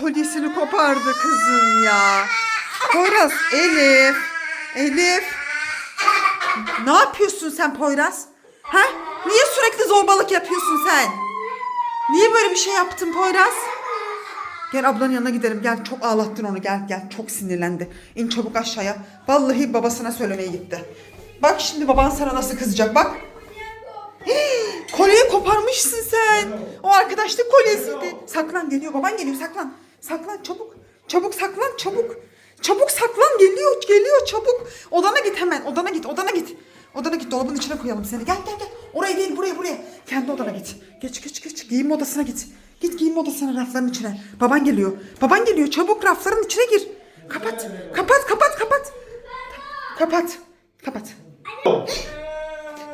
kolyesini kopardı kızın ya. Poyraz, Elif. Elif. Ne yapıyorsun sen Poyraz? Ha? Niye sürekli zorbalık yapıyorsun sen? Niye böyle bir şey yaptın Poyraz? Gel ablanın yanına gidelim. Gel çok ağlattın onu. Gel gel. Çok sinirlendi. İn çabuk aşağıya. Vallahi babasına söylemeye gitti. Bak şimdi baban sana nasıl kızacak bak. Hii, kolyeyi koparmışsın sen. O arkadaşlık kolyesiydi. Saklan geliyor. Baban geliyor. Saklan. Saklan çabuk. Çabuk saklan çabuk. Çabuk saklan geliyor. Geliyor çabuk. Odana git hemen. Odana git. Odana git. Odana git. Dolabın içine koyalım seni. Gel gel gel. Oraya değil buraya buraya. Kendi odana git. Geç geç geç. Giyinme odasına git. Git giyinme odasına rafların içine. Baban geliyor. Baban geliyor. Çabuk rafların içine gir. Kapat. Kapat kapat kapat. Kapat. Kapat.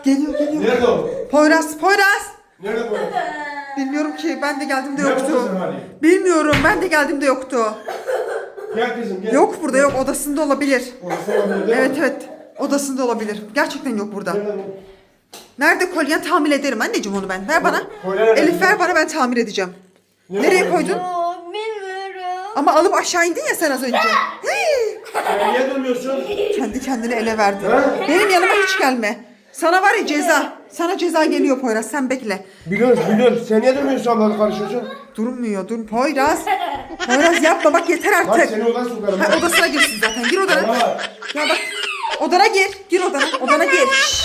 Geliyor geliyor. Nerede o? Poyraz, Poyraz. Nerede bu? Bilmiyorum ki ben de geldiğimde Nerede yoktu. hali? Bilmiyorum ben de geldiğimde yoktu. Gel kızım gel. Yok burada yok odasında olabilir. Orası olabilir değil Evet mi? evet odasında olabilir. Gerçekten yok burada. Nerede kolyen tamir ederim anneciğim onu ben. Ver bana. Kolye nerede? Elif ver bana ben tamir edeceğim. Nereye koydun? Bilmiyorum. Ama alıp aşağı indin ya sen az önce. Hii! Sen niye dönmüyorsun? Kendi kendine ele verdin. Ha? Benim yanıma hiç gelme. Sana var ya ceza. Sana ceza geliyor Poyraz sen bekle. Biliyoruz biliyoruz. Sen niye dönmüyorsun ablanı karışıyorsun? Durmuyor dur Poyraz. Poyraz yapma bak yeter Bak artık. seni odan sokarım. Ha, odasına girsin zaten. Gir odana. Ya bak. Odana gir. Gir odana. Odana gir. Şşş.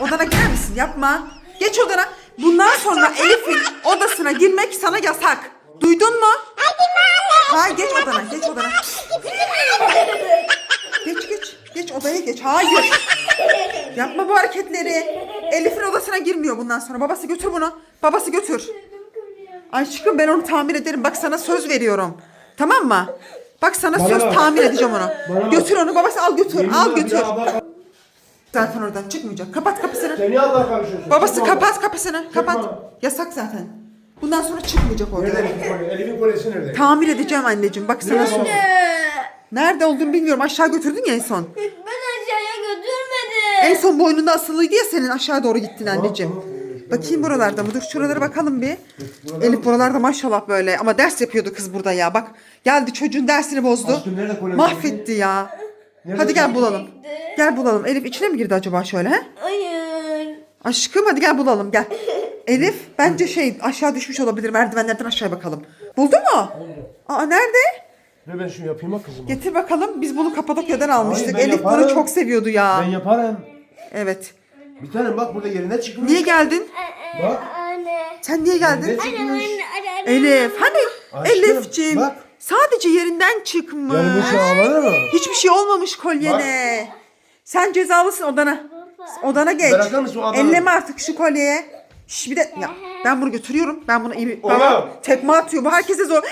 Odana girer misin? Yapma. Geç odana. Bundan sonra Elif'in odasına girmek sana yasak. Duydun mu? Hayır geç odana. Geç odana. Geç odaya geç. Hayır. Yapma bu hareketleri. Elif'in odasına girmiyor bundan sonra. Babası götür bunu. Babası götür. Aşkım ben onu tamir ederim. Bak sana söz veriyorum. Tamam mı? Bak sana Bana söz bak. tamir edeceğim onu. Bana bak. Götür onu babası al götür. Yemin al götür. Zaten oradan çıkmayacak. Kapat kapısını. Sen niye abla karışıyorsun? Babası Çıkma kapat kapısını. Kapat. Yasak zaten. Bundan sonra çıkmayacak oradan. Nerede Elif'in kolye? Elif'in kolyesi nerede? Tamir edeceğim anneciğim. Bak sana söz. Nerede olduğunu bilmiyorum. Aşağı götürdün ya en son. Ben aşağıya En götürmedim. son boynunda asılıydı ya senin aşağı doğru gittin anneciğim. Bakayım buralarda mı? Dur şuralara bakalım bir. Elif buralarda maşallah böyle. Ama ders yapıyordu kız burada ya. Bak geldi çocuğun dersini bozdu. Aşkım nerede kolye? Mahvetti ya. Nerede Hadi gel bulalım. Gel bulalım. Elif içine mi girdi acaba şöyle he? Hayır. Aşkım hadi gel bulalım gel. Elif bence şey aşağı düşmüş olabilir. Merdivenlerden aşağıya bakalım. Buldun mu? Aa nerede? Ne ben şunu yapayım ha kızım? Getir bakalım. Biz bunu Kapadokya'dan almıştık. ben Elif bunu yaparım. çok seviyordu ya. Ben yaparım. Evet. Bir tane bak burada yerine çıkmış. Niye geldin? Bak. Anne. Sen niye geldin? Yerine çıkmış. Anne, anne. Elif hani Aşkım, Elifciğim bak. sadece yerinden çıkmış. Yani bu şey mı? Hiçbir şey olmamış kolyene. Sen cezalısın odana. Odana geç. Bırakır mısın adamı? Elleme artık şu kolyeye. Şş, bir de ya ben bunu götürüyorum. Ben bunu iyi Oğlum. Baba tekme atıyor. Bu herkese zor.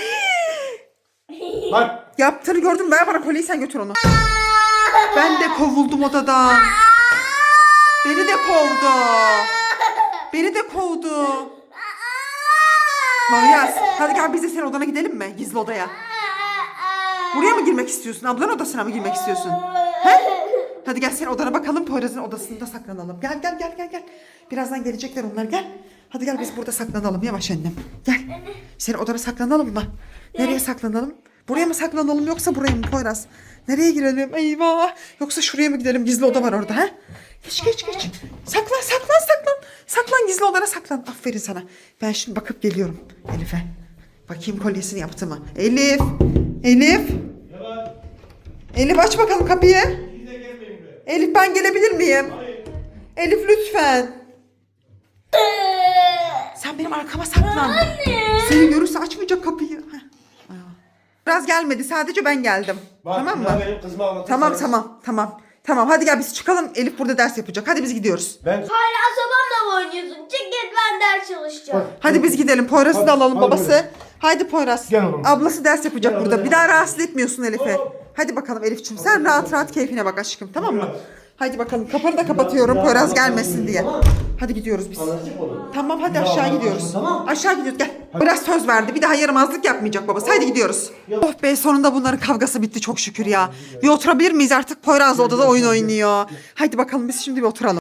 Bak. Yaptığını gördüm. Ver bana kolyeyi sen götür onu. Ben de kovuldum odadan. Beni de kovdu. Beni de kovdu. Poyraz hadi gel biz de senin odana gidelim mi? Gizli odaya. Buraya mı girmek istiyorsun? Ablanın odasına mı girmek istiyorsun? He? Hadi gel senin odana bakalım. Poyraz'ın odasında saklanalım. Gel gel gel gel gel. Birazdan gelecekler onlar gel. Hadi gel biz burada saklanalım yavaş annem. Gel. Senin odana saklanalım mı? Nereye saklanalım? Buraya mı saklanalım yoksa buraya mı Poyraz? Nereye girelim? Eyvah. Yoksa şuraya mı gidelim? Gizli oda var orada ha? Geç geç geç. Saklan saklan saklan. Saklan gizli odana saklan. Aferin sana. Ben şimdi bakıp geliyorum Elif'e. Bakayım kolyesini yaptı mı? Elif. Elif. Elif aç bakalım kapıyı. Elif ben gelebilir miyim? Elif lütfen. Sen benim arkama saklan. Seni görürse açmayacak kapıyı. Heh. Biraz gelmedi sadece ben geldim. Bak. tamam mı? Benim kızıma Tamam tamam tamam. Tamam hadi gel biz çıkalım. Elif burada ders yapacak. Hadi biz gidiyoruz. Ben Hala sabahla mı oynuyorsun? Çık git ben ders çalışacağım. Hadi biz gidelim. Poyraz'ı da Hadi, alalım hadi babası. buyurun. Haydi Poyraz. Gel oğlum. Ablası ders yapacak Gel burada. oğlum. Bir daha rahatsız etmiyorsun Elif'i. Hadi bakalım Elif'ciğim. Sen rahat rahat keyfine bak aşkım. Tamam mı? Hadi bakalım. Kapını da kapatıyorum Poyraz gelmesin diye. tamam. Hadi gidiyoruz biz. Onu. Tamam hadi Ya, aşağı Allah gidiyoruz. tamam. Aşağı gidiyoruz gel. Biraz söz verdi. Bir daha yaramazlık yapmayacak babası. Hadi gidiyoruz. Oh be sonunda bunların kavgası bitti çok şükür ya. Bir oturabilir miyiz artık? Poyraz odada oyun oynuyor. Hadi bakalım biz şimdi bir oturalım.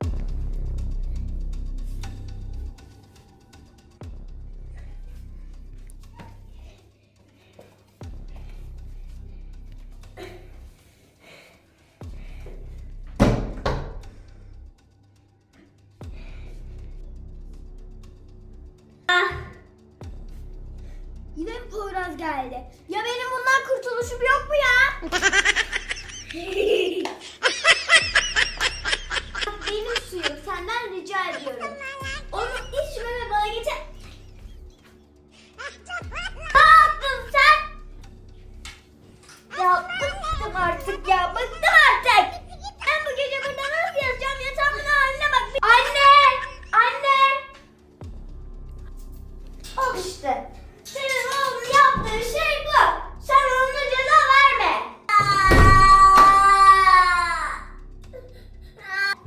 Geldi? Ya benim bundan kurtuluşum yok mu ya?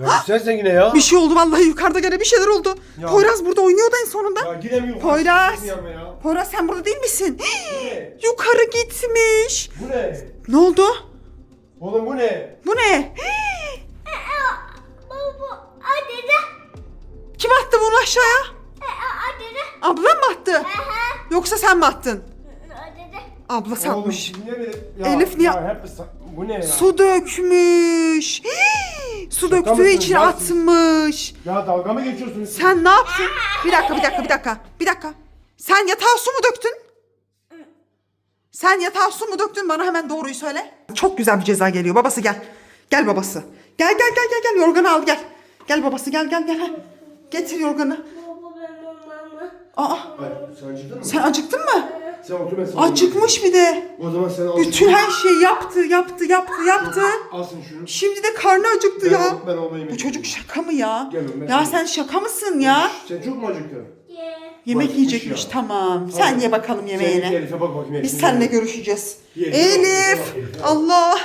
Ya sen sen yine ya. Bir şey oldu vallahi yukarıda gene bir şeyler oldu. Ya. Poyraz burada oynuyordu en sonunda. Ya giremiyorum. Poyraz. Ya. Poyraz sen burada değil misin? Bu ne? Yukarı gitmiş. Bu ne? Ne oldu? Oğlum bu ne? Bu ne? Baba bu adede. Kim attı bunu aşağıya? Adede. Ablam mı attı? Yoksa sen mi attın? Abla sanmış. Oğlum, niye böyle- ya, Elif niye- Ya hep bu ne ya? Su dökmüş. Su Şaka döktüğü mısınız için ya siz? atmış. Ya dalga mı geçiyorsunuz? Sen ne yaptın? Bir dakika, bir dakika, bir dakika. Bir dakika. Sen yatağa su mu döktün? Sen yatağa su mu döktün? Bana hemen doğruyu söyle. Çok güzel bir ceza geliyor. Babası gel. Gel babası. Gel gel gel gel gel. Yorganı al gel. Gel babası gel gel gel. Getir yorganı. Aa, Hayır, sen acıktın mı? sen acıktın mı? Sen otur ben sana Acıkmış bir de. O zaman sen al. Bütün her şeyi yaptı, yaptı, yaptı, yaptı. Alsın şunu. Şimdi de karnı acıktı Ben, ya. ben olmayayım. Bu çocuk şaka mı ya? Gel oğlum, ben Ya sana- sen şaka mısın ya? Sen çok mu acıktın? Ye. Yemek Bak, yiyecekmiş ya. tamam. Sen Tamam. ye bakalım Sen yemeğini. Elif'e bak bakayım. Biz seninle görüşeceğiz. Ye, ye, Elif! Allah!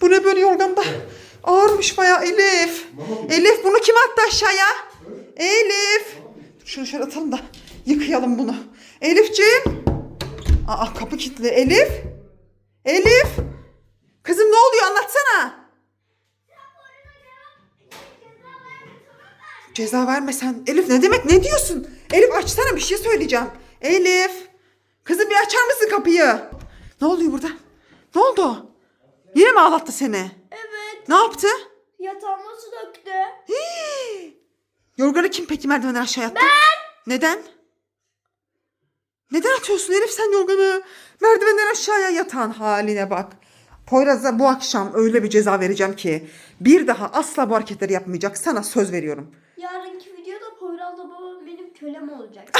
Bu ne böyle yorganda? Ağırmış bayağı Elif. Elif bunu kim attı aşağıya? Elif! Şunu şöyle atalım da yıkayalım bunu. Elifciğim! Aa kapı kilitli. Elif! Elif! Kızım ne oluyor anlatsana. Ceza vermesen. Elif ne demek ne diyorsun? Elif açsana bir şey söyleyeceğim. Elif. Kızım bir açar mısın kapıyı? Ne oluyor burada? Ne oldu? Yine mi ağlattı seni? Evet. Ne yaptı? Yatağıma su döktü. Hii! Yorganı kim peki merdivenden aşağı attı? Ben. Neden? Neden atıyorsun Elif sen yorganı? Merdivenden aşağıya yatan haline bak. Poyraz'a bu akşam öyle bir ceza vereceğim ki bir daha asla bu hareketleri yapmayacak. Sana söz veriyorum. Yarınki videoda Poyraz'la babam benim kölem olacak.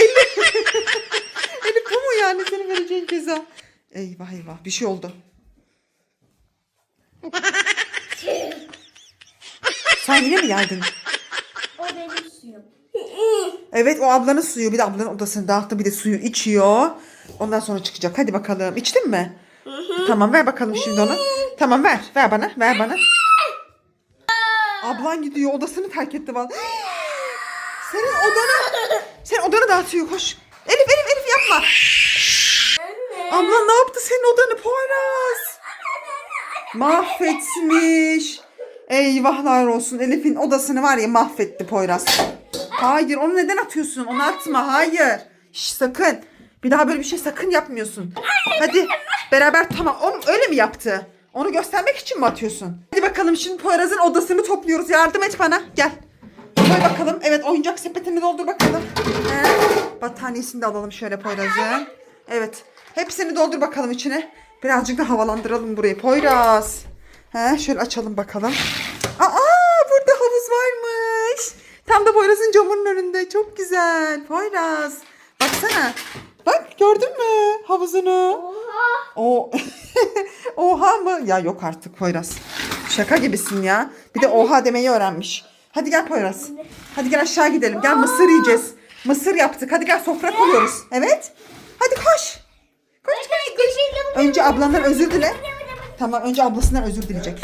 Elif bu mu yani senin vereceğin ceza? Eyvah eyvah bir şey oldu. Sen yine mi geldin? o benim suyum. Evet o ablanın suyu. Bir de ablanın odasını dağıttı. Bir de suyu içiyor. Ondan sonra çıkacak. Hadi bakalım. İçtin mi? Tamam ver bakalım şimdi onu. Tamam ver. Ver bana. Ver bana. Ablan gidiyor. Odasını terk etti bana. Senin odanı. Senin odanı dağıtıyor. Koş. Elif Elif Elif yapma. Ablan ne yaptı senin odanı Poyraz? Mahvetmiş. Eyvahlar olsun. Elif'in odasını var ya mahvetti Poyraz. Hayır onu neden atıyorsun? Onu atma hayır. Şş, sakın. Bir daha böyle bir şey sakın yapmıyorsun. Hadi beraber tamam. O öyle mi yaptı? Onu göstermek için mi atıyorsun? Hadi bakalım şimdi Poyraz'ın odasını topluyoruz. Yardım et bana. Gel. Koy bakalım. Evet oyuncak sepetini doldur bakalım. He. Battaniyesini de alalım şöyle Poyraz'ın. Evet. Hepsini doldur bakalım içine. Birazcık da havalandıralım burayı. Poyraz. He, şöyle açalım bakalım. Aa burada havuz varmış. Tam da Poyraz'ın camının önünde. Çok güzel. Poyraz. Baksana. Bak gördün mü havuzunu? Oha. O oha mı? Ya yok artık Poyraz. Şaka gibisin ya. Bir de oha demeyi öğrenmiş. Hadi gel Poyraz. Hadi gel aşağı gidelim. Gel mısır yiyeceğiz. Mısır yaptık. Hadi gel sofra kuruyoruz. Evet. Hadi koş. Koş koş koş. Önce ablandan özür dile. Tamam önce ablasından özür dileyecek.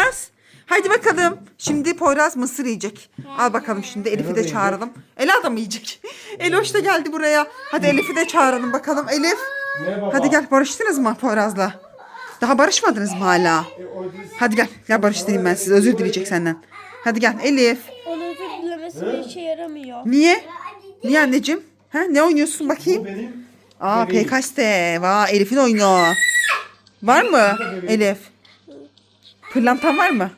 Hadi bakalım. Şimdi Poyraz mısır yiyecek. Al bakalım şimdi Elif'i de çağıralım. Ela da mı yiyecek? Eloş da geldi buraya. Hadi Elif'i de çağıralım bakalım. Elif. Hadi gel barıştınız mı Poyraz'la? Daha barışmadınız mı hala? E, Hadi gel. Gel barıştırayım ben sizi. Özür dileyecek senden. Hadi gel Elif. Onun özür dilemesi bir işe yaramıyor. Niye? Niye anneciğim? Ha, ne oynuyorsun bakayım? Aa. PKS'te. Vay Elif'in oyunu. Var mı Elif? Pırlantan var mı?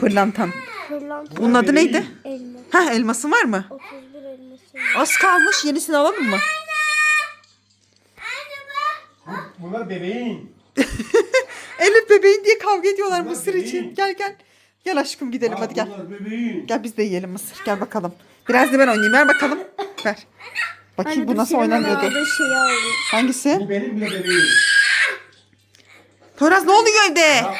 Pırlantan. Pırlanta Bunun adı neydi? elma. Ha elmasın var mı? 31 elması. Az kalmış. Yenisini alalım mı? Bunlar bebeğin. Elif bebeğin diye kavga ediyorlar Bunlar mısır için. bebeğin. Gel gel. Gel aşkım gidelim hadi gel. Bunlar bebeğin. Gel biz de yiyelim mısır. Gel bakalım. Biraz da ben oynayayım. Ver bakalım. Ver. Bakayım bu nasıl oynanıyordu. Şey oldu. Hangisi? Bu benim bile bebeğim. Poyraz ne oluyor evde? Anne.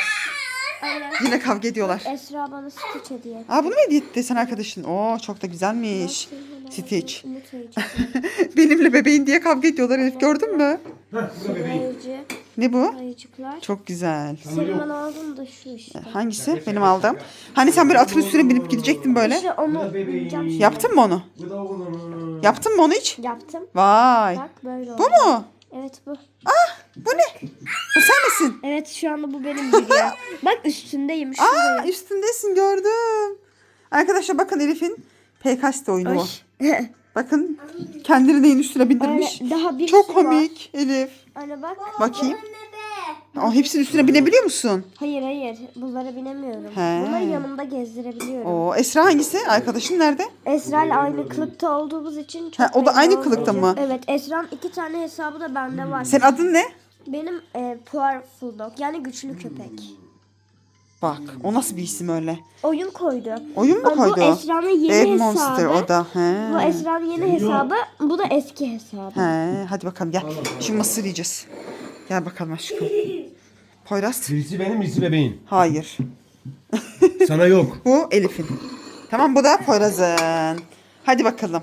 Yine kavga ediyorlar. Esra bana Stitch hediye etti. Aa bunu mu hediye etti sen arkadaşın? Oo çok da güzelmiş. Stitch. Umut ayıcı. Benimle bebeğin diye kavga ediyorlar Elif gördün mü? Heh, bu da bebeğin. Ayıcı. Ne bu? Ayıcıklar. Çok güzel. Senin bana aldın da şu işte. Hangisi? Benim aldığım. Hani sen böyle atın üstüne binip gidecektin böyle. İşte Bu onu da. Yaptın mı onu? Bu da oğlum. Yaptın mı onu hiç? Yaptım. Vay. Bak böyle oldu. Bu mu? Evet bu. Bu ne? Bu sen misin? Evet şu anda bu benim duruyor. Bak üstündeyim Aa şurada. üstündesin gördüm. Arkadaşlar bakın Elif'in PKS oyunu. Ay. Bakın kendini neyin üstüne bindirmiş. Öyle, daha bir Çok sürü var. komik Elif. Anne bak. Bakayım. O hepsinin üstüne binebiliyor musun? Hayır hayır. Bunlara binemiyorum. He. Bunları yanımda gezdirebiliyorum. Oo Esra hangisi? Arkadaşın nerede? Esra ile aynı kılıkta olduğumuz için çok Ha, o da belli aynı kılıkta mı? Evet Esra'nın iki tane hesabı da bende var. Senin adın ne? Benim e, Powerful Dog yani güçlü köpek. Bak o nasıl bir isim öyle? Oyun koydu. Oyun mu Ama koydu? Bu Esra'nın yeni Ev hesabı. Monster o da. He. Bu Esra'nın yeni hesabı. Bu da eski hesabı. He, hadi bakalım gel. Şimdi mısır yiyeceğiz. Gel bakalım aşkım. Poyraz. Birisi benim, birisi bebeğin. Hayır. Sana yok. Bu Elif'in. Tamam bu da Poyraz'ın. Hadi bakalım.